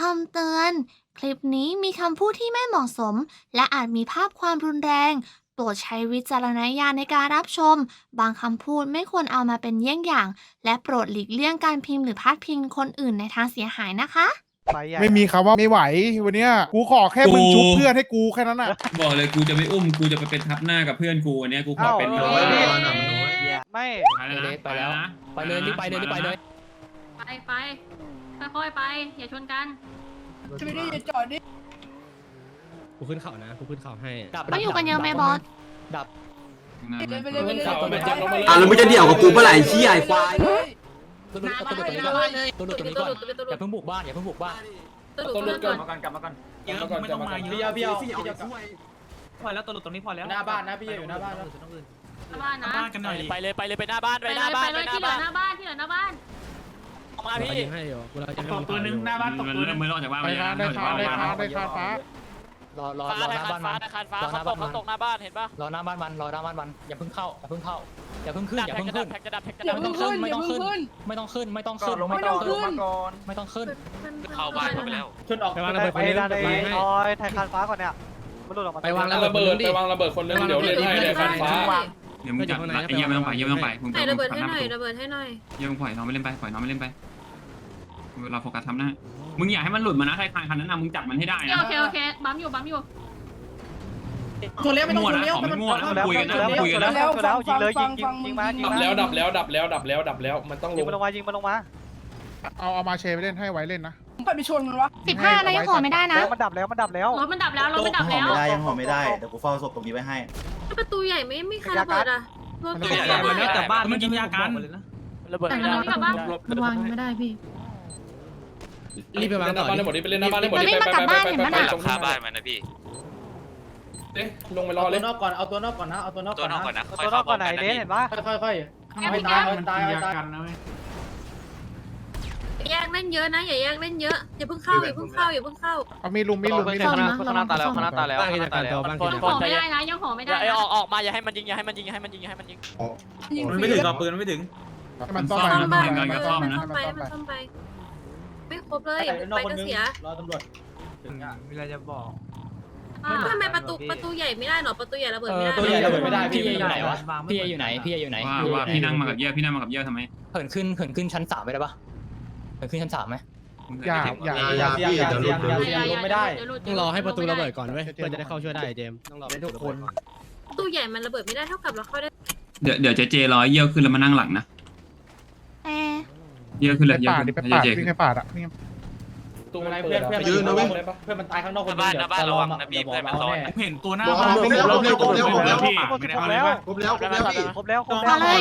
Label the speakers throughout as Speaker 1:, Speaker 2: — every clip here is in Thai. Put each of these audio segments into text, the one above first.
Speaker 1: คำเตือน คลิปนี้มีคำพูดที่ไม่เหมาะสม และอาจมีภาพความรุนแรงโปรดใช้วิจารณญาณในการรับชม บางคำพูดไม่ควรเอามาเป็นเยี่ยงอย่าง และโปรดหลีกเลี่ยงการพิมพ์หรือพาดพิงคนอื่นในทางเสียหายนะคะ
Speaker 2: ไปใหญ่
Speaker 3: ไม่มีคำว่าไม่ไหววันเนี้ยกูขอแค่มึงชุบเพื่อนให้กูแค่นั้นอะ
Speaker 4: บอกเลยกูจะไม่อุ้มกูจะไปเป็นทับหน้ากับเพื่อนกูอันเนี้ยกูขอเป็น
Speaker 2: อ้าว
Speaker 4: แบบว่า
Speaker 2: ไม่
Speaker 5: ไปแล้วไปเลยรีบไปเลยรีบไปเลย
Speaker 6: ไปไป ค่อยๆไป อย่าชนกัน
Speaker 7: ช่วยดิอย่าจอดดิ
Speaker 8: กูขึ้นเขานะกูขึ้นเขาให้
Speaker 5: ดับ
Speaker 1: เขาอยู่กันเยอะไหมบอส
Speaker 5: ดับ
Speaker 7: ไปเลยไปเลยไปเลย
Speaker 5: ดับ
Speaker 7: ไปเลย
Speaker 9: อะแล้วมึงจะเดี่ยวกับกูเมื่อไหร่ไอ้เชี่ยไอ้ควาย
Speaker 5: ตัวหลุดตัวหลุดตัวนี้ก่อนตัวหลุดตัวนี้ก่อนอย่าเพิ่งบุกบ้านอย่าเพิ่งบุกบ้าน
Speaker 6: ตัวหลุดตัวหลุดก่อน
Speaker 2: มากันกลับมากัน
Speaker 10: เยอะไม่ต้องมาเย
Speaker 2: พี่
Speaker 10: อะ
Speaker 2: เอาพี่เอา
Speaker 9: พี่
Speaker 2: พี่
Speaker 9: เอา
Speaker 2: เอา
Speaker 10: พอแล้วตัวหลุดตรงนี้พอแล้ว
Speaker 2: หน้าบ้านนะพี่อยู่หน้าบ้านแล้ว
Speaker 6: บ้านนะ
Speaker 10: บ้านกันหน่อย
Speaker 5: ไปเลยไปเลยไปหน้าบ้าน
Speaker 6: ไป
Speaker 5: ไปห
Speaker 6: เล
Speaker 5: น้ายบ้า
Speaker 6: ไป
Speaker 5: น
Speaker 6: เลยที่เหลือหน้าบ้านที่เหลือหน้าบ้าน
Speaker 5: ออก มา
Speaker 8: กู
Speaker 5: พี่
Speaker 8: ยิงให้อยู่กูเราจะให้
Speaker 10: ตกตัวหนึ่งหน้าบ้านตก
Speaker 4: มัน
Speaker 10: ตัวห
Speaker 4: เริ่
Speaker 10: นึ่
Speaker 4: ม
Speaker 10: ง
Speaker 4: ไม่ออกจากบ้าน
Speaker 3: ได้
Speaker 4: เลย
Speaker 3: คา
Speaker 4: นะ
Speaker 3: ได้คาได้คาได้คาฟ้าร
Speaker 5: อรอรอหน้าบ้านมัน
Speaker 8: คานฟ้าร
Speaker 5: อหน้าบ้านมันตกหน้าบ้านเห็นปะรอหน้าบ้านมันรอหน้าบ้านมันอย่าเพิ่งเข้าอย่าเพิ่งเข้าอย่าเพิ่งขึ้นอย่าเพิ่งขึ้น
Speaker 7: อย่าเพิ่งขึ้นอย่าเพิ่งขึ้น
Speaker 5: ไม่ต้องขึ้นไม่ต้อง
Speaker 2: ก่อ
Speaker 5: ขึ้
Speaker 2: น
Speaker 5: น
Speaker 2: ลงมาก่อนลงมาก่อน
Speaker 5: ไม่ต้องขึ้น
Speaker 6: เข้าบ้านเข้าไปแล้ว
Speaker 2: ชนออก
Speaker 8: ไปวางระเบิดคนนึง
Speaker 2: ไป
Speaker 8: ไป
Speaker 2: ทอยไทยคานฟ้าก่อนเนี่ยมันหลุดออกมา
Speaker 8: ไปวางระเบิดดิ
Speaker 11: ไปวางระเบิดคนนึงเดี๋ยวเล่นให้เลยคันฟ้า
Speaker 4: เดี๋ยวมึงจับไอ้เหี้ยไม่ต้องไปเหี้ยไม่ต้องไปมึง
Speaker 6: ไหนระเบิดให้หน่อยระเบิดให้หน่อย
Speaker 4: เหี้ยมึงปล่อยน้องไม่เล่นไปปล่อยน้องไม่เล่นไปเราโฟกัสทำหน้ามึงอย่าให้มันหลุดมานะใครคันคันนั้นนะมึงจับมันให้ได้นะ
Speaker 6: โอเคโอเคบัมอยู่บัมอยู่
Speaker 7: ชนแล้วไม่ต้อง
Speaker 4: มั่ว
Speaker 7: ชน
Speaker 4: นะ
Speaker 7: แล้ว
Speaker 4: ของไม่มั่วนะ
Speaker 2: แล้ว
Speaker 4: คุยกันนะ
Speaker 2: แล้ว
Speaker 4: คุยกัน
Speaker 2: แล้
Speaker 4: นะ
Speaker 2: วแล้วยิงเลยยิงยิงยิงมายิง
Speaker 11: ดับ
Speaker 2: มา
Speaker 11: แล้วดับแล้วดับแล้วดับแล้วดับแล้วมันต้องล
Speaker 2: ยิง
Speaker 11: ง
Speaker 2: มาลงมายิงมาลงมา
Speaker 3: เอาเอามาเชไปเล่นให้ไว้เล่นนะ
Speaker 7: ไปไปชนมันวะ
Speaker 1: 15นะยังขอไม่ได้นะ
Speaker 2: แล้วมันดับแล้วมันดับแล้ว
Speaker 6: รถมันดับแล้วรถมันดับแล้ว
Speaker 9: ไม่ได้ยังห่อไม่ได้เดี๋ยวกูเฝ้าศพตรงนี้ไว้ให้
Speaker 6: ประตูใหญ่ไม่ไม่ใครระเบิดอะรถ
Speaker 3: มัน
Speaker 6: ใหญ่
Speaker 10: ระเบิดแล้วแต่บ้านมันยิงยากัน
Speaker 5: ระเบิด
Speaker 6: แต่
Speaker 5: ไม่
Speaker 6: เรา
Speaker 5: ได้
Speaker 6: ไม่กลับบ้าน
Speaker 1: มันวางไม่ได้พี่
Speaker 8: รีบไปวาง
Speaker 11: เล่นห
Speaker 8: ต่
Speaker 11: น้า
Speaker 8: อ
Speaker 11: บ้าน
Speaker 8: ดิ
Speaker 11: ได้หมดดิไปเล่นหน้าบ้านได้หมดดิ
Speaker 1: มันวิ่งมากลับบ้านเห็นปะน่ะ
Speaker 11: ตรงข้าบ้านมันนะพี่เอ๊ะลงไปรอ
Speaker 2: เอา
Speaker 11: เล
Speaker 2: ตัวยนอกก่อนเอาตัวนอกก่อนนะเอาตัวนอกก่อนนะ
Speaker 11: ก่อนนะ
Speaker 2: เอาตัวนอกก่อนไหนเด้เห็นปะค่อยๆค่อยๆเอาให้ตายเอาให้ตายเอาให้ตาย
Speaker 6: แยกเล่นเยอะนะอย่าแยกเล่นเยอะอย่าเพิ่งเข้าอย่าเพิ่งเข้าอย่าเพิ่งเข้า
Speaker 3: เอามีลุมมีลุมมีลุ
Speaker 1: ซ่อ
Speaker 3: ม
Speaker 1: มนะระวังซ่อม
Speaker 8: บ้านกิจการต่อบ้านกิจ
Speaker 6: ยัง
Speaker 8: กา
Speaker 6: ห่
Speaker 8: ร
Speaker 6: อไม่ได้นะยังห่อไม่
Speaker 5: อ
Speaker 6: ได้
Speaker 5: ย่าไอ
Speaker 6: นะ
Speaker 5: ออกออกมาอย่าให้มันยิงอย่าให้มันยิงอย่าให้มันยิงอย่าให้มันยิงอย่าให้มันยิง
Speaker 10: มันไม่ถึงหรอกปืนมันไม่ถึง
Speaker 3: ให้มันซ่อม
Speaker 6: ซ่อม
Speaker 3: ไป
Speaker 6: บ้าน
Speaker 3: ให้
Speaker 6: เอ
Speaker 3: มัน
Speaker 6: อ
Speaker 3: ซ่อม
Speaker 6: มัน
Speaker 3: นะ
Speaker 6: ซ่อมไปมันซ่อมไปไม่ครบเลย
Speaker 2: ไอ้นอก
Speaker 6: ไป
Speaker 2: คน
Speaker 6: ก็
Speaker 2: นึง
Speaker 6: เสีย
Speaker 2: รอตำรวจถึงอะมีอะไรจะบอก
Speaker 6: ทำไมประตูประตูใหญ่ไม่ได้หรอประตูใหญ่ระเบิด
Speaker 5: เอ
Speaker 6: ไม่
Speaker 5: อ
Speaker 6: ได้
Speaker 5: ตัวใหญ่
Speaker 2: ระเบิดไม่ได้พี่
Speaker 5: พี่อยู่ไหนวะพี่อยู่ไหนพี่อยู่ไหน
Speaker 4: ว่าว่าพี่นั่งมากับเยี่ยพี่นั่งมากับเยี่ยทำไม
Speaker 5: เหินขึ้นเหินขึ้นชั้นสามไปได้ปะ เหินขึ้นชั้นสามไหม
Speaker 3: อย่าอย่า
Speaker 2: อย่าเสียงอย่าเสียงอย่าเสียงลงไม่ได้
Speaker 8: ต้องรอให้ประตูระเบิดก่อนเว้ยเพื่อจะได้เข้าช่วยได้เจมต้องรอให้ทุกคน
Speaker 6: ประตูใหญ่มันระเบิดไม่ได้เท่ากับเราเข้าได้
Speaker 4: เดี๋ยวเดี๋ยวเจเจร้อยเยี่ยวขึ้นแล้วมานั่งหลังนะ
Speaker 1: เอ๊ะ
Speaker 4: เยี่ยวขึ้นเล
Speaker 3: ไป
Speaker 4: ยเยี่ยว
Speaker 3: ป่า
Speaker 4: ขึ้
Speaker 3: ดิ
Speaker 4: น
Speaker 3: ไป
Speaker 4: เจ
Speaker 3: ป่า
Speaker 4: เจ
Speaker 3: วิ่งไปป่าอะนี่
Speaker 11: ตุ้ง
Speaker 2: อะไร
Speaker 11: เพื่
Speaker 2: เพื่
Speaker 11: อ
Speaker 2: อนน
Speaker 11: เพื่
Speaker 2: เพื่
Speaker 11: อ
Speaker 2: อนน
Speaker 11: มัน
Speaker 2: มัน
Speaker 11: ยืนนะเว้ย
Speaker 2: เพื่อนมันตายข้างนอกคนนึงเดี๋ยวระวังนะพี่เพื่อนมันซ้อน
Speaker 10: เห็นตัวหน้า
Speaker 9: บอก
Speaker 10: บ้าน
Speaker 9: ผมแล้วผมแล้วผมแล้วผมแล้ว
Speaker 10: พี่
Speaker 2: ครบแล้ว
Speaker 9: ครบแล้วครบแล้วพี่
Speaker 2: ครบแล้วครบ
Speaker 1: มาเลย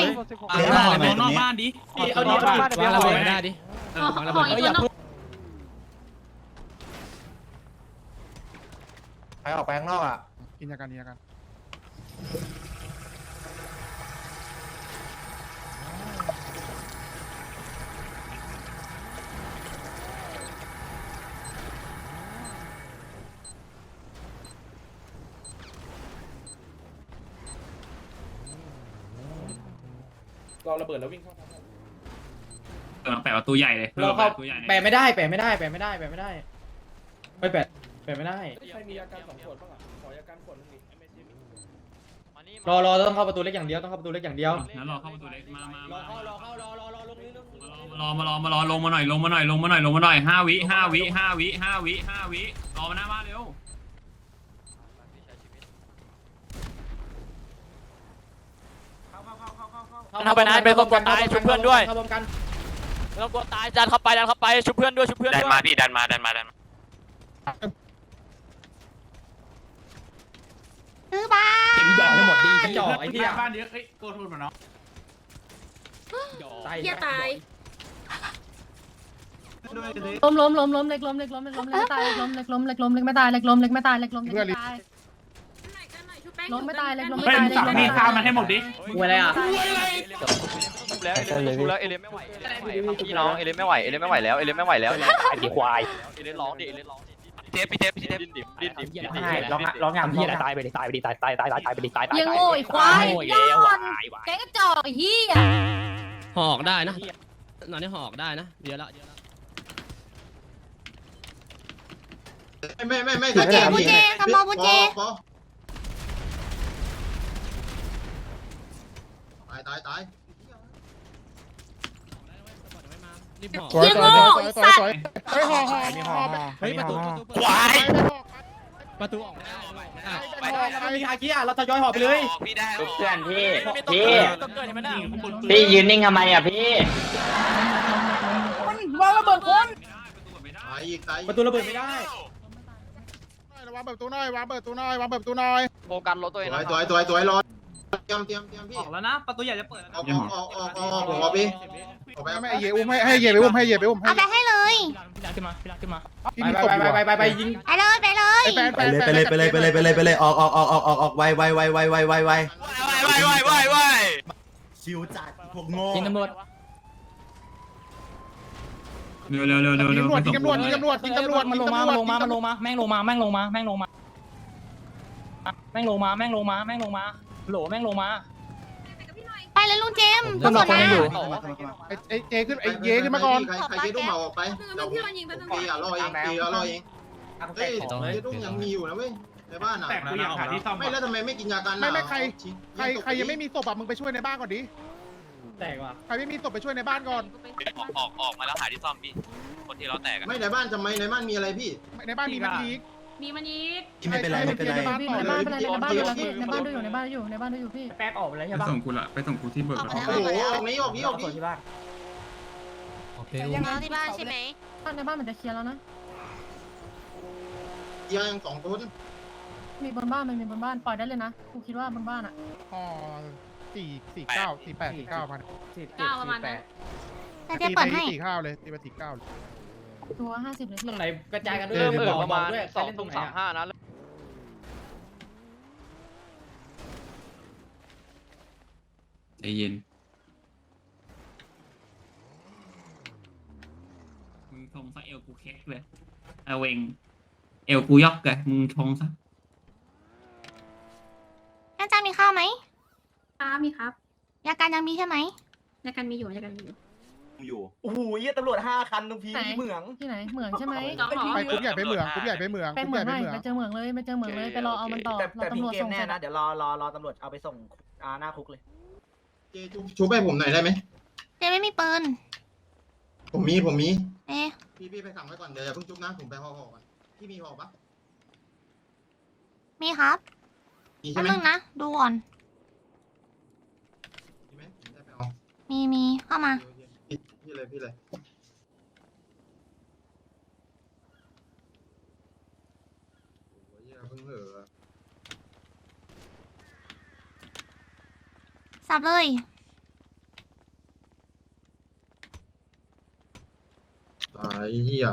Speaker 10: ตัวนอกบ้านดิ
Speaker 2: พี่เอาดีบ้านเดียว
Speaker 8: วางระ
Speaker 2: ห่อ
Speaker 8: เบิดไม่ได้ดิเออวางระเบิด
Speaker 6: ห่ออีกตัวนอก
Speaker 9: ใครออกไปข้างนอกอะ
Speaker 3: กินยากันกินยากัน
Speaker 11: รอระเบิดแล้ววิ่งเข้า
Speaker 4: เออแปะประตูใหญ่เลย
Speaker 2: เราเข้า
Speaker 4: ประตูใหญ่
Speaker 2: แปะไม่ได้แปะไม่ได้แปะไม่ได้แปะไม่ได้ไม่แปะแปะไม่ได้
Speaker 11: ใครมีอาการสองขวดบ้างอะขออาการขวดนึงดิไม่ใช่
Speaker 2: รอรอต้องเข้าประตูเล็กอย่างเดียวต้องเข้าประตูเล็กอย่างเดียว
Speaker 4: นั้นรอเข้าประตูเล็กมามาร
Speaker 2: อเข้ารอเข้ารอรอรอลงนี้ลง
Speaker 4: รอมารอมารอลงมาหน่อยลงมาหน่อยลงมาหน่อยลงมาหน่อยห้าวิห้าวิห้าวิห้าวิห้าวิรอมาหน้าบ้านเร็ว
Speaker 5: เข้าไปนะเป็นคนกดตายชุบเพื่อนด้วย
Speaker 2: เข้าพร้อมกัน
Speaker 5: ไม่ต้องกลัวตายดันเข้าไปดันเข้าไปชุบเพื่อนด้วยชุบเพื่อน
Speaker 4: ดั
Speaker 5: ด้
Speaker 4: น
Speaker 5: วย
Speaker 4: มาพี่ดันมาดันมาดัน
Speaker 1: ซื้อบ้าน
Speaker 2: เห็นหยอกให้หมดดีที่หยอกไอ้ที่
Speaker 10: หน้าบ้านเยอะเอ้ยโกทูนมาเนาะ
Speaker 6: เฮียตาย
Speaker 7: ล้มล้มล้มล้มเล็กล้มเล็กล้มเล็กล้มเล็กไม่ตายเล็กล้มเล็กล้มเล็กล้มเล็กไม่ตายเล็กล้มเล็กไม่ตายเล็กล้มเล็กไม่ตาย ล้มไม่ตายเล็กล้ม
Speaker 10: เฮ้ยมึงสั่งนี่ข้าวมาให้หมดดิ
Speaker 2: กูอะไรอะ
Speaker 5: แล้วเอเลนแล้วเอเลนไม่ไหวพี่น้องเอเลนไม่ไหวเอเลนไม่ไหวแล้วเอเลนไม่ไหวแล้วไอ้ควายเอเลนร้องดิเอเลนร้องดิเทปพี่เทปพี่เทปดิ้นดิบดิ้นดิบดิ้นดิบ
Speaker 2: ร้องร้องงาน
Speaker 5: เฮียตายไปดิตายไปดิตายตายตายตายไปดิตายตาย
Speaker 7: ยังโง่ไอ้ควาย
Speaker 5: โง่
Speaker 7: ย
Speaker 5: แล้ว
Speaker 7: อ
Speaker 5: วา
Speaker 7: ด
Speaker 5: ยวาย
Speaker 7: แกงกระจอกไอ้เหี้ย
Speaker 8: หอกได้นะนอนนี่หอกได้นะเดี๋ยวละเดี๋ยวละ
Speaker 9: ไม่ไม่ไม่
Speaker 1: บูเจบูเจกำมอบูเจ
Speaker 9: ตายตายตาย
Speaker 8: รีบบอก
Speaker 3: สวยสวยสวยสวยสวยเฮ้ยห่อห่อห่อไป
Speaker 8: เฮ้ยประตู
Speaker 12: ควาย
Speaker 8: ประตูออกไม่ได้ออกไม่ได้
Speaker 2: ไม่มีฮาคิอะเราทยอยห่อไปเลย
Speaker 12: พี่ได้
Speaker 13: เพื่อนพี่
Speaker 5: พี่
Speaker 13: พี่
Speaker 5: ต้องเกิดมันยิงข้างบน
Speaker 13: พี่ยืนนิ่งทำไมอะพี่
Speaker 9: ตายอีกตาย
Speaker 2: ประตูระเบิดไม่ได้
Speaker 3: วางเปิดประตูหน่อยวางเปิดประตูหน่อยวางเปิดประตูหน่อย
Speaker 12: โฟกัสรถตัวเอง
Speaker 9: ตัว
Speaker 12: นะ
Speaker 9: ตัวตัวตัวรอ เตรียมเตรียมเตรียมพี่
Speaker 5: ออกแล้วนะ ประตูใหญ่จะเปิดแล้ว
Speaker 9: ออกออกออกออกออกผมเอาพี่ออกไป
Speaker 3: ไม่ไม่ให้เยอุ้มให้ให้เยไปอุ้มให้เยไปอุ้มให้
Speaker 1: เอาไปให้เลย
Speaker 5: พี่ลากขึ้นมาพี่ลากขึ้นมา
Speaker 3: ที่
Speaker 2: ไป
Speaker 3: มี
Speaker 2: ไป
Speaker 3: ศพอยู่
Speaker 2: ไปไปไปยิง
Speaker 1: ไปเลยไปเลย
Speaker 3: ไอ้แฟนแฟ
Speaker 9: ไป
Speaker 3: น
Speaker 9: เลยไปเลยไปเลยไปเลยไปเลยไปเลยออกออกออกออกออกออกไวไวไวไวไวไวไว
Speaker 12: ไว้ไว้ไว้ไว้ไว้
Speaker 9: ชิวจัดพวกโง่
Speaker 5: ยิงตำรวจ
Speaker 4: เร็วเร็วเร็วเร็ว
Speaker 3: ยิ
Speaker 4: เร็
Speaker 3: ง
Speaker 4: ว
Speaker 3: ตำรวจยิงตำรวจยิงตำรวจยิงตำรวจ
Speaker 5: มันลงมามันลงมามันลงมาแม่งลงมาแม่งลงมาแม่งลงมาแม่งลงมาแม่งลงมา แม่งลงมาแม่งลงมาโหลแม่งลงมา
Speaker 1: ไปเลยลุงเจมส์
Speaker 5: ตำรวจคนยังอยู่
Speaker 3: ไอ้ไอ้เจขึ้นไอ้เยขึ้นมาก่อน
Speaker 9: ใครใครเจดุ้งมาออกไป
Speaker 14: นึงพี่มันยิงไปนึง
Speaker 9: ปีอะรอเองปีอะรอเองเฮ้ยเจดุ้งยังมีอยู่นะเว้ยในบ้านอะ
Speaker 5: แต่กูอยากหาที่ซ่อม
Speaker 9: ไม่แล้วทำไมไม่กินยากัน
Speaker 3: ไม่ไม่ใครใครใครยังไม่มีศพอะมึงไปช่วยในบ้านก่อนดิ
Speaker 2: แตกว่ะ
Speaker 3: ใครไม่มีศพไปช่วยในบ้านก่อน
Speaker 12: ออกออกออกมาแล้วหาที่ซ่อมพี่ คนที่เราแตกอะ
Speaker 9: ไม่ในบ้านทำไมในบ้านมีอะไรพี่
Speaker 3: ในบ้านมีนักที
Speaker 14: มีมันยิง
Speaker 9: ไม่เป็นไรไม่เป็นไร
Speaker 7: พี่ในบ้านเป็นไรในบ้านดูแล้วพี่ในบ้านดูอยู่ในบ้านอยู่ในบ้านดูอยู่พี่
Speaker 2: แป๊กออกไปแล้ว
Speaker 4: ไป
Speaker 2: ใช่ปะ
Speaker 4: ส่งกูละไปส่งกูที่เบิร์ก
Speaker 9: โอ้โหออกนี้ออกนี้ออก
Speaker 2: ส่วน
Speaker 9: นี้
Speaker 2: ที่บ้าน
Speaker 8: โอเค
Speaker 1: เอาที่บ้านใช่ไหม
Speaker 7: บ้านในบ้านมันจะเคลียร์แล้วนะ
Speaker 9: ยังสองต้น
Speaker 7: มีบนบ้านมันมีบนบ้านปล่อยได้เลยนะกูคิดว่าบนบ้านอะ
Speaker 3: อ๋อสี่สี่เก้าสี่แปดสี่เก้าพัน
Speaker 14: เก้าประมาณนั้น
Speaker 1: แต่เจเปิดให้
Speaker 3: สี่เก้าเลยตีไปสี่เก้า
Speaker 7: ตัวห้าสิบเลย
Speaker 2: ตรงไหนกระจายกันด้วย
Speaker 12: เริ่มเออ
Speaker 2: บอก
Speaker 12: ประมาณ
Speaker 2: ด้วย
Speaker 12: สอง
Speaker 2: ใครเล่นต
Speaker 12: ทุ่
Speaker 2: ร
Speaker 12: ม
Speaker 2: งไหน
Speaker 12: สาม
Speaker 2: อะ
Speaker 12: ห้านะ
Speaker 4: ใจเย็นมึงชงซะเอวกูเค้กเลยเอาเวงเอวกูยอกเลยมึงชงซะ
Speaker 1: อาจารย์มีข้าวไหม
Speaker 14: ครับมีครับ
Speaker 1: ยาการยังมีใช่ไหม
Speaker 14: ยากันมีอยู่ยากันมีอยู่
Speaker 9: อยู่
Speaker 13: โอ้โหเยี่ยตำรวจห้าคันตรงพี
Speaker 7: ไหน
Speaker 13: เหมือง
Speaker 7: ที่ไหนเหมืองใช่ไหม
Speaker 14: น้องหรอ
Speaker 3: ไปกรุ๊ปใหญ่ไปเหมืองกรุ๊ปใหญ่ไปเหมือง
Speaker 7: ไป
Speaker 3: กรุ๊
Speaker 7: เห
Speaker 3: ป
Speaker 7: มื
Speaker 3: ให
Speaker 7: อง
Speaker 3: ญ่ไปเหมือง
Speaker 7: ไม่ไปเจอเหมืองเลยไปเจอเหมืองเลยไปรอเอามันต่อ
Speaker 13: แต่
Speaker 7: รอ
Speaker 13: แต่พี่
Speaker 7: ตำรวจ
Speaker 13: เกม
Speaker 7: ส่ง
Speaker 13: แน่
Speaker 7: เสร็จ
Speaker 13: นะเดี๋ยวรอรอรอตำรวจเอาไปส่งอ่าหน้าคุกเลย
Speaker 9: เจชุบชุบให้ผมหน่อยได้ไหม
Speaker 1: เจไม่มีปืน
Speaker 9: ผมมีผมมี
Speaker 1: เอ๊ะ
Speaker 9: พี่พี่ไปสั่งไว้ก่อนเดี๋ยวอย่าเพิ่งชุบนะ ผมไปห่อห่อก่อน พี่มีห่อปะ
Speaker 1: มีครับ
Speaker 9: มี
Speaker 1: แป๊
Speaker 9: ใช่
Speaker 1: บ
Speaker 9: ไหม
Speaker 1: นึงนะ ดูก่อน
Speaker 9: มีไหมผมได้ไปเอา
Speaker 1: มีมีเข้ามา
Speaker 9: พี่พี่เลยพี่เลยโอ้ยอย่าเพิ่งเหอะ
Speaker 1: สับเลย
Speaker 9: ตายเหี้ย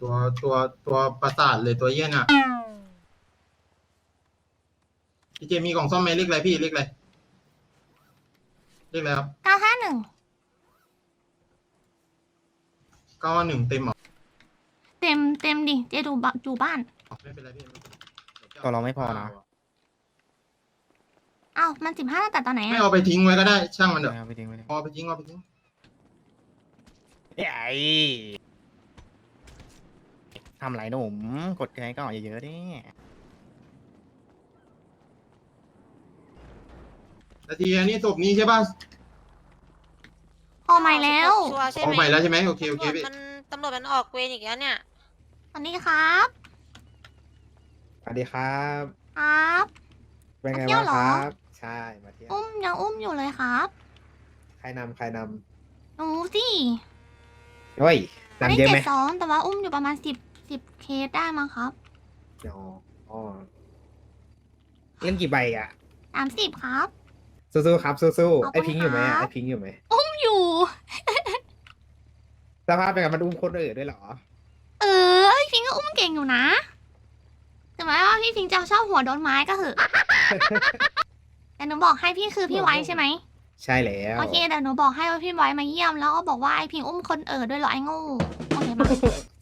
Speaker 9: ตัวตัวตัวประสาทเลยตัวเหี้ยน่ะพี่เจมีกล่องซ่อมไหมเรียกอะไรพี่เรียกอะไรเรียกอะไรครับ
Speaker 1: เก้าห้าหนึ่ง
Speaker 9: เก้าหนึ่งเต็มเหรอ
Speaker 1: เต็มเต็มดิเจดูบะอยู่บ้าน
Speaker 9: ไม่เป็นไรพี่ไม่เป็นไร
Speaker 13: ก็เราไม่พอนะ
Speaker 1: เอ้ามันสิบห้าตั้งแต่ตอนไหน
Speaker 9: ไม่
Speaker 1: อะ
Speaker 9: เอาไปทิ้งไว้ก็ได้ช่างมันเถอะ
Speaker 13: เอาไปทิ้งไปทิ้ง
Speaker 9: เอาไปทิ้งเอาไปทิ้ง
Speaker 13: ใหญ่ทำไรหนุ่มกดใจก่อนเยอะๆดิ
Speaker 9: นาทีอันนี้ศพนี้ใช่ป่ะ
Speaker 1: พอใหม่แล้ว
Speaker 9: เอาใหม่แล้วใช่ไหมโอเคโอเคพี่
Speaker 14: ตำรวจมันออกเวรอีกแล้วเนี่ย
Speaker 1: สวัสดีครับ
Speaker 13: สวัสดีครับ
Speaker 1: ครับ
Speaker 13: เป็นไง
Speaker 1: มาเที่ยว
Speaker 13: บ้าง
Speaker 1: เหรอ
Speaker 13: ครับ ใช่ มาเที่ยว
Speaker 1: อุ้มยังอุ้มอยู่เลยครับ
Speaker 13: ใครนำใครน
Speaker 1: หนูสิำ
Speaker 13: เฮ้ย
Speaker 1: อันนี้
Speaker 13: นำเยอะ
Speaker 1: เจ็
Speaker 13: ไหม
Speaker 1: ดสองแต่ว่าอุ้มอยู่ประมาณสิบสิบเคสได้มั้งครับ
Speaker 13: อ๋ออ๋อเล่นกี่ใบอะ
Speaker 1: สามสิบครับ
Speaker 13: สู้ๆครับ สู้
Speaker 1: ขอบคุณ
Speaker 13: ๆไอพิงค์อยู่ไหม
Speaker 1: ครั
Speaker 13: อะ
Speaker 1: บ
Speaker 13: ไอพิงค์อยู่ไหม
Speaker 1: อุ้มอยู่
Speaker 13: สภาพเป็นไงมันอุ้มคนอื่นด้วยเหรอ
Speaker 1: เออพี่พิงก็อุ้มเก่งอยู่นะถึงแม้ว่าพี่พิงจะชอบหัวโดนไม้ก็เหอะ แต่หนูบอกให้พี่คือพี่ไว้ใช่ไหม
Speaker 13: ใช่แล้ว
Speaker 1: โอเคเดี๋ยวหนูบอกให้ว่าพี่ไว้มาเยี่ยมแล้วก็บอกว่าไอพิงอุ้มคนเออด้วยเหรอไอ้โงูโอเคปะ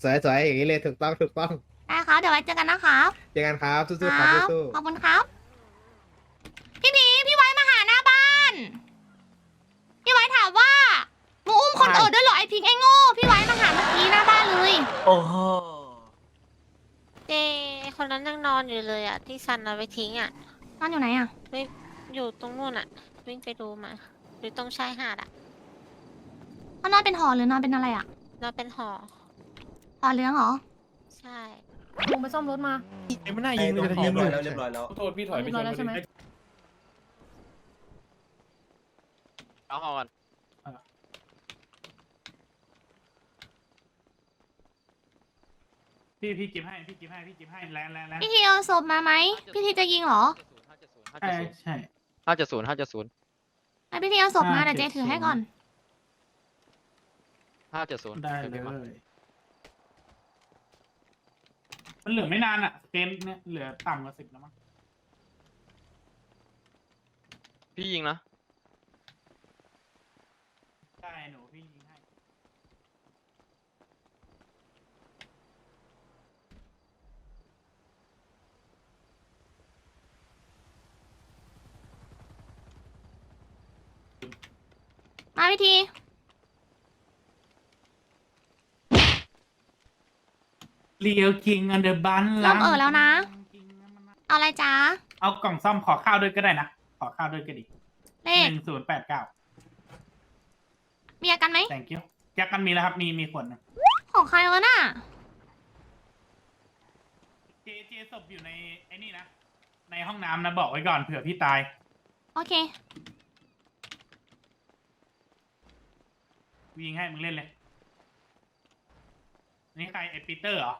Speaker 13: สวยๆอย่างนี้เลยถูกต้องถูกต้อง
Speaker 1: ได้ครับเดี๋ยวไว้เจอกันนะครับ
Speaker 13: เจอกันครับสู้
Speaker 1: ค
Speaker 13: ๆครับ
Speaker 1: รับ
Speaker 13: สู้
Speaker 1: ขอบคุณครับ โง่พี่ไว้มาหาเมื่อกี้หน้าบ้านเลย
Speaker 13: ๆโอ้โห
Speaker 6: เจคนนั้นยังนอนอยู่เลยอะ ที่ซันเอาไปทิ้งอะ
Speaker 1: นอนอยู่ไหนอะ
Speaker 6: อยู่ตรงนู่นอะ วิ่งไปดูมาอยู่ตรงชายหาดอะ
Speaker 1: เขานอนเป็นหอหรือนอนเป็นอะไรอะ
Speaker 6: นอนเป็นหอ
Speaker 1: หอเหลืองเหรอ
Speaker 6: ใช่
Speaker 7: ลงไปซ่อมรถมา
Speaker 3: ไม่น่ายิงเลย
Speaker 15: เรียบร้อยแล้ว
Speaker 3: เรียบร้อยแล้ว
Speaker 15: โทษพี่ถอยไป
Speaker 7: เรียบร้อยแล้วใช่ไหม
Speaker 5: เอาห้องก่อน
Speaker 10: พี่พี่กิฟให้พี่กิฟให้พี่กิฟให้แลนแลนแลน
Speaker 1: พี่ทีเอาศพมาไหมพี่ทีจะยิงเหรอ
Speaker 10: ใช่ใช่
Speaker 5: ห้าเจ็ดศูนย์ห้าเจ็ดศูนย์
Speaker 1: ไอพี่ทีเอาศพมาเดี๋ยวเจถือให้ก่อน
Speaker 5: ห้าเจ็ดศูนย์
Speaker 10: ได้เลยมันเหลือไม่นานอะเกมเนี่ยเหลือต่ำกว่าสิบแล้วมั้ง
Speaker 5: พี่ยิงนะ
Speaker 10: ใช่หนูพี่ยิงให้
Speaker 1: มาพี่ที
Speaker 10: เรียวคิงอันเดอร์บัน
Speaker 1: เริ่มเออแล้วนะ เอาอะไรจ้า
Speaker 10: เอากล่องซ่อมขอข้าวด้วยก็ได้นะ ขอข้าวด้วยก็ดี
Speaker 1: เล
Speaker 10: ห
Speaker 1: ข
Speaker 10: นึ่งศูนย์แปดเก้า
Speaker 1: มียากันไหม
Speaker 10: thank you แจ็คกันมีแล้วครับ มีมีขวดหนึง
Speaker 1: ของใครวะน่ะ
Speaker 10: เจเจศพอยู่ในไอ้นี่นะ ในห้องน้ำนะบอกไว้ก่อนเผื่อพี่ตาย
Speaker 1: โอเค
Speaker 10: ยิงให้มึงเล่นเลย นี่ใครไอปีเตอร์เหรอ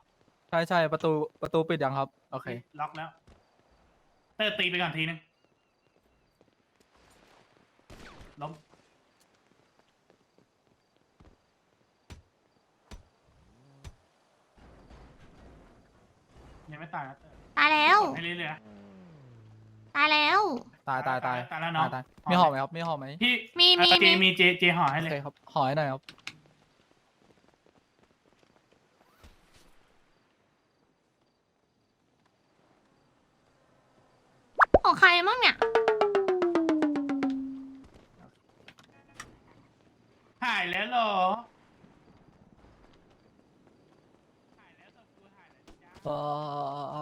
Speaker 16: ใช่ใช่ประตูประตูปิดยังครับ โอเค
Speaker 10: ล็อกแล้ว เตอร์ตีไปก่อนทีนึงล้มยังไม่ตายนะเตอร์
Speaker 1: ตายแล้ว
Speaker 10: ให้เรื่อยๆนะ
Speaker 1: ตายแล้ว
Speaker 16: ตายตายตาย
Speaker 10: ตายแล้วเนาะ
Speaker 16: ตายมีห่อไหมครับมีห่อไหม
Speaker 10: พี่
Speaker 1: มีมี
Speaker 10: เอ่อเจ
Speaker 1: มี
Speaker 10: มีเจเจห่อให้
Speaker 16: โอ
Speaker 10: เล
Speaker 16: เค
Speaker 10: ย
Speaker 16: ครับห่อให้หน่อยครับ
Speaker 1: ของใครมั่งเนี่ย
Speaker 10: หายแล้วเหรอหายแล้วศพกูหายแล้วจ้า
Speaker 16: เอ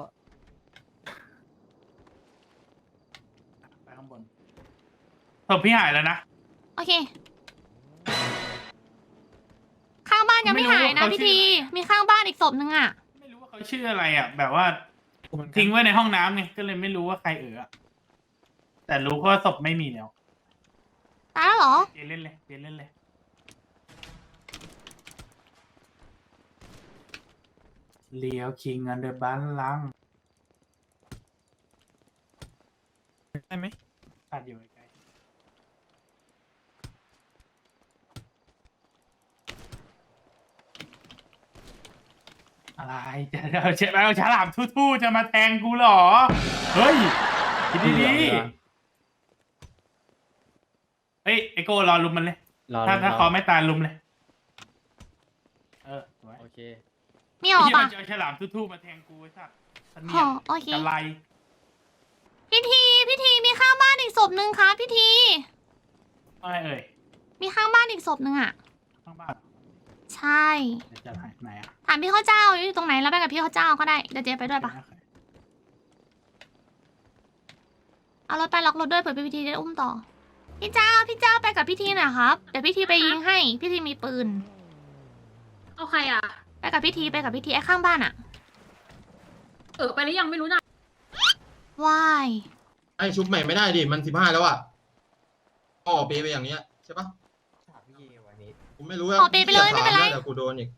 Speaker 16: อ
Speaker 10: ไปข้างบน ศพพี่หายแล้วนะ
Speaker 1: โอเค ข้างบ้านยังไม่หายนะ
Speaker 10: ไม่รู้ว่าเขา
Speaker 1: พี่
Speaker 10: ชื่
Speaker 1: ที
Speaker 10: ออะไร
Speaker 1: มีข้างบ้านอีกศพนึงอะ
Speaker 10: ไม่รู้ว่าเขาชื่ออะไรอะ แบบว่าทิ้งไว้ในห้องน้ำไงก็เลยไม่รู้ว่าใครเอออะแต่รู้ว่าศพไม่มีแล้ว
Speaker 1: ตายแล้วเหรอ
Speaker 10: เจเล่นเลยเจเล่นเลยเลียวคิงอันเดอร์บันลัง
Speaker 3: ได้ไหม
Speaker 10: ตัดอยู่ไก อะไรจะเอาเชเอาฉลามทู่ๆจะมาแทงกูเหรอ เฮ้ยคิดดีๆเฮ้ยไอโก้รอลุมมันเลยถ้าถ้าเขาไม่ตายลุมเลย เออสวย
Speaker 8: โอเค
Speaker 1: มีออก
Speaker 10: ที่
Speaker 1: ปะ
Speaker 10: มันจะเอาฉลามทู่ๆมาแทงกูไอ้สัตว์เสนี
Speaker 1: อ๋
Speaker 10: ย
Speaker 1: อ
Speaker 10: ด
Speaker 1: โอเค
Speaker 10: กะไร
Speaker 1: พี่ทีพี่ทีมีข้างบ้านอีกศพนึงครับพี่ที
Speaker 10: อะไรเอ่ย
Speaker 1: มีข้างบ้านอีกศพนึงอะ
Speaker 10: ข้างบ้าน
Speaker 1: ใช่
Speaker 10: เดี๋ยวจะหายไหนอะ
Speaker 1: ถามพี่ข้าวเจ้าอยู่ตรงไหนแล้วไปกับพี่ข้าวเจ้าก็ได้เดี๋ยวเจ๊ไปด้วยปะเอารถไปล็อกรถด้วยเผื่อพี่ทีได้อุ้มต่อ พี่เจ้าพี่เจ้าไปกับพี่ทีหน่อยครับเดี๋ยวพี่ทีไปยิงให้พี่ทีมีปืน
Speaker 6: เอาใครอะ
Speaker 1: ไปกับพี่ทีไปกับพี่ทีไอ้ข้างบ้านอะ
Speaker 6: เออไปหรือยังไม่รู้นะ
Speaker 1: ว้าย
Speaker 9: ไอชุบใหม่ไม่ได้ดิ มันสิบห้าแล้วอะออกเปไปอย่างเนี้ยใช่ปะกู ไม่รู้ว่า
Speaker 1: ขอเปไปเลยไม่เป็นไร
Speaker 9: แต่กูโดนอีก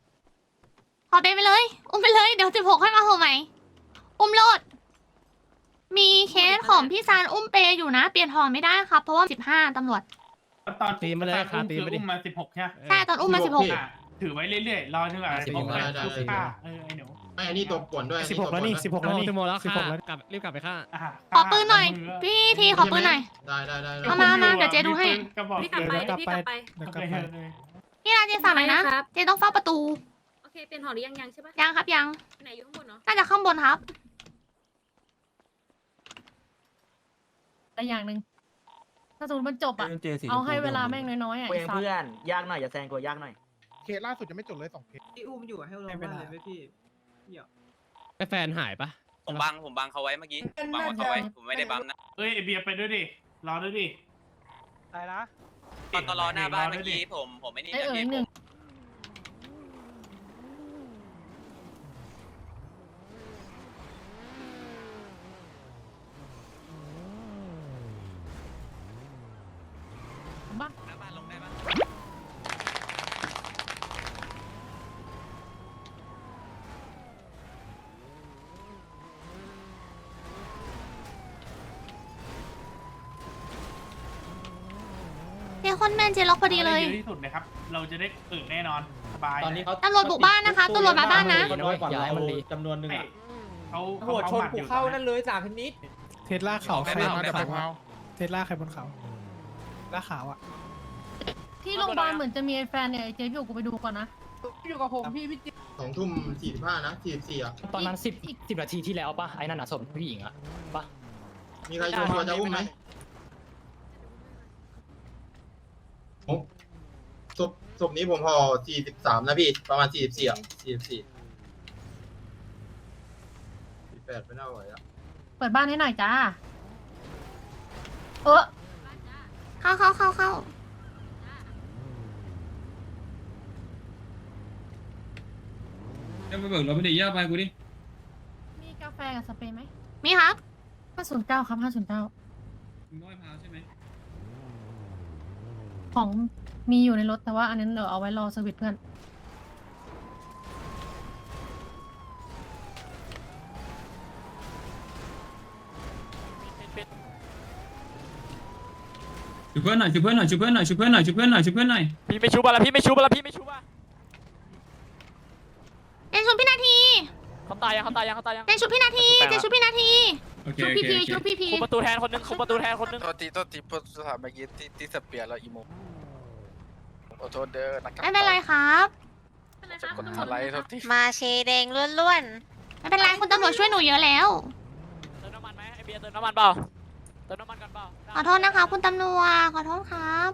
Speaker 1: ขอเปไปเลย อุ้มไปเลย เดี๋ยวสิบหกให้มาโทรใหม่ อุ้มโลด มีเคสของพี่ซานอุ้มเปอยู่นะ เปลี่ยนหอไม่ได้ครับ เพราะว่าสิบห้าตำรวจ
Speaker 10: แล้วตอน
Speaker 8: ตีมาเลย
Speaker 10: ตอน
Speaker 8: ขา
Speaker 10: อุ้ม
Speaker 8: ตี
Speaker 10: คือ
Speaker 8: มาดิ
Speaker 10: อุ้มมาสิบหกใช่ไหม
Speaker 1: ใช่ตอนอุ้มมาสิบหก
Speaker 10: อะถือไว้เรื่อยๆ รอจนกว่า
Speaker 8: อะ
Speaker 10: สิบหก
Speaker 8: 16
Speaker 10: ได้
Speaker 9: ได้
Speaker 10: ทุก
Speaker 9: ได้
Speaker 10: ค่าเออไอ้หนู
Speaker 9: ไม่อันนี้ตัวป่วนด้วย
Speaker 3: สิบหกแล้วนี่สิบหกแล้วนี่
Speaker 8: ชั่วโมงแล้ว
Speaker 3: สิบหกแล้ว
Speaker 8: กลับรีบกลับไปฆ่า
Speaker 10: อะ
Speaker 1: ขอปืนหน่อย พี่ทีขอปืนหน่อย
Speaker 9: ได้ได้ได้ได้
Speaker 1: เอามามาเดี๋ยวเจ๊ดูให้
Speaker 10: กระบอก
Speaker 6: พี่กลับไป
Speaker 3: เดี๋ยว
Speaker 6: พี่กลับไป
Speaker 3: เดี๋ยว
Speaker 10: โอก
Speaker 3: ลับ
Speaker 10: เค
Speaker 3: ไป
Speaker 10: โอเค
Speaker 1: พี่ราเจสั่งหน่อยนะ
Speaker 6: ได้ครับ
Speaker 1: เจต้องเฝ้าประตู
Speaker 6: โอเค เปลี่ยนหอหรือยังยังใช่ปะ
Speaker 1: ยังครับยัง
Speaker 6: ไหนอยู่ข้างบนเนาะ
Speaker 1: น่าจะข้างบนครับ
Speaker 7: แต่อย่างหนึ่งถ้าสมมติมันจบอะเอาให้เวลาแม่งน้อยๆอะไอ้สัตว์
Speaker 16: ยากหน่อยอย่าแซงกูยากหน่อย
Speaker 3: เคสล่าสุดจะไม่จบเลยสองเคส
Speaker 16: ที่อุ้มอยู่ให้ลงบ้านเลยไหมพี่
Speaker 8: ไอแฟนหายปะ
Speaker 5: ผมบังผมบังเขาไว้เมื่อกี้ผมบังเขาไว้ผมไม่ได้บัมนะ
Speaker 10: เอ้ยไอเบียร์ไปด้วยดิรอด้วยดิ
Speaker 16: อะไรนะ
Speaker 5: ตอนตอนรอหน้าบ้านเมื่อกี้ผมผมไม่นี่
Speaker 7: ไอ้
Speaker 5: นะ
Speaker 7: เอ๋ย
Speaker 5: พี่
Speaker 7: หนึ่ง บ้า
Speaker 5: หน้าบ้านลงได้ปะ
Speaker 1: เดี๋ยวคนแมนเจล็อกพอดีเลย
Speaker 10: เยอะที่สุดนะครับ เราจะได้ตื่นแน่นอนสบาย
Speaker 9: ตอนนี้เขา
Speaker 1: ตำรวจบุกบ้านนะคะตำรวจมาบ้านนะ
Speaker 9: น้อยกว่าเราจำนวนหนึ่ง
Speaker 10: เอ้ย
Speaker 9: อะ
Speaker 10: เขา
Speaker 15: หัวชนกูเข้านั่นเลยจากนิด
Speaker 3: เทสลาเขาใครมาแต่ผมเอาเทสลาใครบนเขาลาขาวอะ
Speaker 7: ที่โรงพยาบาลเหมือนจะมีไอ้แฟนเนี่ยไอ้เจ๊อยู่กูไปดูก่อนนะ
Speaker 16: อยู่กับผมพี่พี่
Speaker 9: สองทุ่มสี่สิบห้านะสี่สิบสี่อะ
Speaker 16: ตอนนั้นสิบสิบนาทีที่แล้วปะไอ้นั่นน่ะศพผู้หญิงอะปะ
Speaker 9: มีใครชวนตัวจะอุ้มไหม โอ้ศพศพนี้ผมพอสี่สิบสามนะพี่ ประมาณสี่สิบสี่อะสี่สิบสี่สี่แปดไม่น่าไหวอะ
Speaker 7: เปิดบ้านให้หน่อยจ้า เออ
Speaker 1: เข้าเข้าเข้าเข้า
Speaker 4: จะไปเบิกรถไม่ได้ย่าไปกูดิ
Speaker 7: มีกาแฟกับสเปรย์ไหม
Speaker 1: มีครับ
Speaker 7: ห้าศูนย์เก้าครับห้าศูนย์เก้า
Speaker 4: มึงน้อยพาใช่ไหม
Speaker 7: ของมีอยู่ในรถแต่ว่าอันนั้นเดี๋ยวเอาไว้รอสวิตช์เพื่อน
Speaker 4: ช่วยเพื่อนหน่อยช่วยเพื่อนหน่อยช่วยเพื่อนหน่อยช่วยเพื่อนหน่อยช่วยเพื่อนหน่อยช่วยเพื่อนหน่อย
Speaker 5: พี่ไม่ชูบอลแล้วพี่ไม่ชูบอลแล้วพี่ไม่ชูบอล
Speaker 1: เจนชุบพี่นาที
Speaker 5: เขาตายยังเขาตายยังเขาตายยัง
Speaker 1: เจนชุบพี่นาทีเจนชุบพี่นาที
Speaker 4: โอเค
Speaker 7: ชุบ
Speaker 4: โอ
Speaker 7: พี่
Speaker 4: เค
Speaker 7: พี
Speaker 4: โอเค
Speaker 7: ชุบพี่พี
Speaker 5: คุมประตูแทนคนนึงคุมประตูแทนคนนึง
Speaker 17: โทษทีโทษทีพูดสถานเมื่อกี้ที่ที่สเปียร์แล้วอีโม ขอโทษเด้อนักการ
Speaker 1: ไม่เป็นไรครับ
Speaker 17: จะกดอะไรโทษที
Speaker 6: มาเชแดงล้วน
Speaker 1: ไม่เป็นไรคุณตำรวจช่วยหนูเยอะแล้ว
Speaker 5: เติมน้ำมันไหมไอเบียร์เติมน้ำมันเปล่า เติมน้ำมันกันเปล่า
Speaker 1: ขอโทษนะคะ คุณตำรวจขอโทษครับ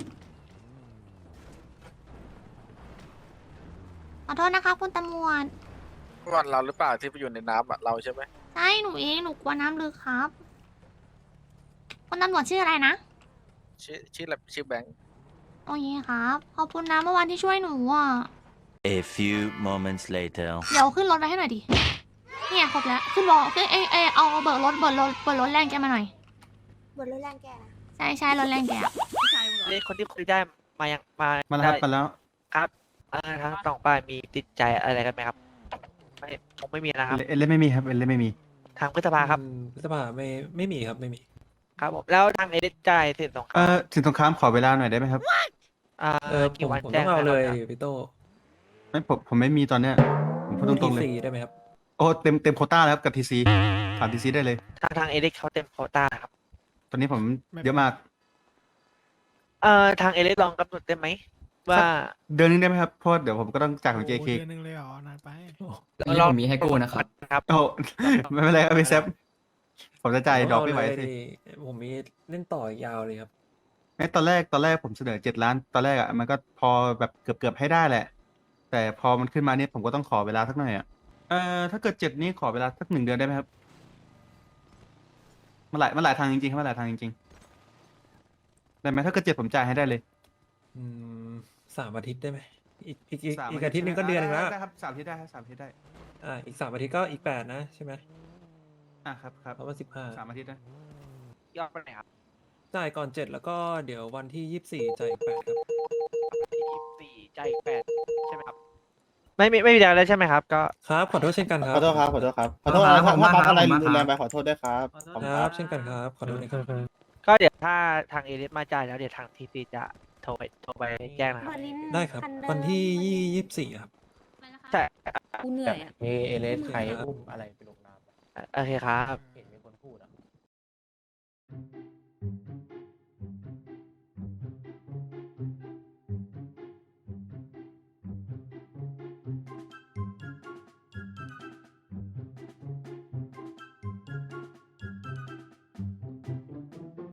Speaker 1: ขอโทษนะคะ คุณตำรวจ
Speaker 17: วันเราหรือเปล่าที่ไปอยู่ในน้ำอะเราใช่ไหม
Speaker 1: ใช่หนูเองหนูกลัวน้ำลึกครับ คุณตำรวจชื่ออะไรนะ
Speaker 17: ชื่อชื่ออะไรชื่อแบงค์
Speaker 1: โอเคครับ ขอบคุณนะเมื่อวานที่ช่วยหนูอะ
Speaker 18: A few moments later
Speaker 1: เดี๋ยวขึ้นรถไปให้หน่อยดิ เนี่ยครบแล้ว ขึ้นบอกขึ้นเอยเอยเอาเบิกรถเบิกรถเบิกรถแรงแกมาหน่อย
Speaker 6: ๆบนรถแรงแกนะ
Speaker 1: ใช่ใช่รถแรงแกอะ
Speaker 16: เรียกคนที่คุยได้มายังมา
Speaker 3: มาแล้วครับมาแล้ว
Speaker 16: ครับอ่าทั้งสองฝ่ายมีติดใจอะไรกันไหมครับไม่คงไม่มีนะครับ
Speaker 3: เอเล่นไม่มีครับเอเล่นไม่มี
Speaker 16: ทางพฤษภาครับ
Speaker 15: พฤษภาไม่ไม่มีครับไม่มี
Speaker 16: ครับผมแล้วทางเอเดนจ่ายสินสงค
Speaker 3: เอ
Speaker 16: ราม
Speaker 3: อถึงสงครามขอเวลาหน่อยได้ไหมครับ
Speaker 16: อ่า
Speaker 15: เออผ
Speaker 16: กี่
Speaker 15: ม
Speaker 16: วัน
Speaker 15: ผม
Speaker 16: แจ้
Speaker 15: ต้องงเอาเลย
Speaker 16: นะครับ
Speaker 15: พี่โต
Speaker 3: ไม่ผมผมไม่มีตอนเนี้ยผมพูดตรงๆเลย
Speaker 15: ทีได้ไหมครับ
Speaker 3: โอ้เต็มเต็มโควต้าแล้วครับกับทีซีถามทีซีได้เลย
Speaker 16: ทางทางเอเดนเขาเต็มโควต้านะครับ
Speaker 3: ตอนนี้ผมเยอะมาก
Speaker 16: เอ่อทางเอเดนลองกำหนดได้ไหมว่า
Speaker 3: เดือนนึงได้ไหมครับเพราะเดี๋ยวผมก็ต้องจากของ JK
Speaker 8: เดือนนึงเลยเหรอนานไป
Speaker 16: ลองมีให้กู้นะครับ ครับ
Speaker 3: โอ้ ไม่เป็นไรครับพี่แซฟ ผมจะจ่ายดอกไม่ไหว
Speaker 15: เา
Speaker 3: สิ
Speaker 15: เลยดิผมมีเล่นต่อยาวเลยครับ
Speaker 3: ไอ้ตอนแรกตอนแรกผมเสนอเจ็ดล้าน ตอนแรกอะมันก็พอแบบเกือบเกือบให้ได้แหละ แต่พอมันขึ้นมาเนี่ยผมก็ต้องขอเวลาสักหน่อยอะเอ่อถ้าเกิดเจ็ดนี้ขอเวลาสักหนึ่งเดือนได้ไหมครับมันหลายมันหลายทางจริงๆครับมันหลายทางจริงๆได้ไหมถ้าเกิดเจ็ดผมจ่ายให้ได้เลย
Speaker 15: อืมสามอาทิตย์ได้ไหมอีกอีกอีก
Speaker 3: สาม
Speaker 15: อีกอาทิตย์หนึงก็เดือนหนึงแล้ว
Speaker 3: ได้ครับสามอาทิตย์ได้ครับสามอาทิตย์ได้
Speaker 15: อ่าอีกสามอาทิตย์ก็อีกแปดนะใช่ไหม
Speaker 3: อะครับครับ
Speaker 15: เพราะว่าสิบห้า
Speaker 3: สามอาทิตย์นะ
Speaker 16: ยอดไปไหนครับ
Speaker 15: จ่ายก่อนเจ็ดแล้วก็เดี๋ยววันที่ยี่สิบสี่จ่ายอีกแปดครับ
Speaker 16: ที่สี่ใจแปดใช่ไหมครับ ไม่ไม่ไม่มีอะไรแล้วใช่ไหมครับ ก็
Speaker 15: ครับขอโทษเช่นกันครับ
Speaker 9: ขอโทษครับขอโทษครับขอโทษนะถ้าถ้าบัฟอะไรรุนแรงไปขอโทษด้วยครับขอบคุณ
Speaker 15: ค
Speaker 9: ค
Speaker 15: รั
Speaker 9: รั
Speaker 15: บบ เช่นกันครับขอโทษนะครับ
Speaker 16: ก็เดี๋ยวถ้าทางเอเดนมาจ่ายแล้วเดี๋ยวทางทีซีจะโทรไปโทรไปแจ้งนะครับ
Speaker 15: ได้ครับ วันที่ยี่ยี่สิบสี่ครับ
Speaker 16: ใช่
Speaker 6: กูเหนื่อยอะ
Speaker 15: เอเลสใครอุ้มอะไรไปลงน้ำ
Speaker 16: โอเคครับ
Speaker 15: เห็นมีคนพูดอะ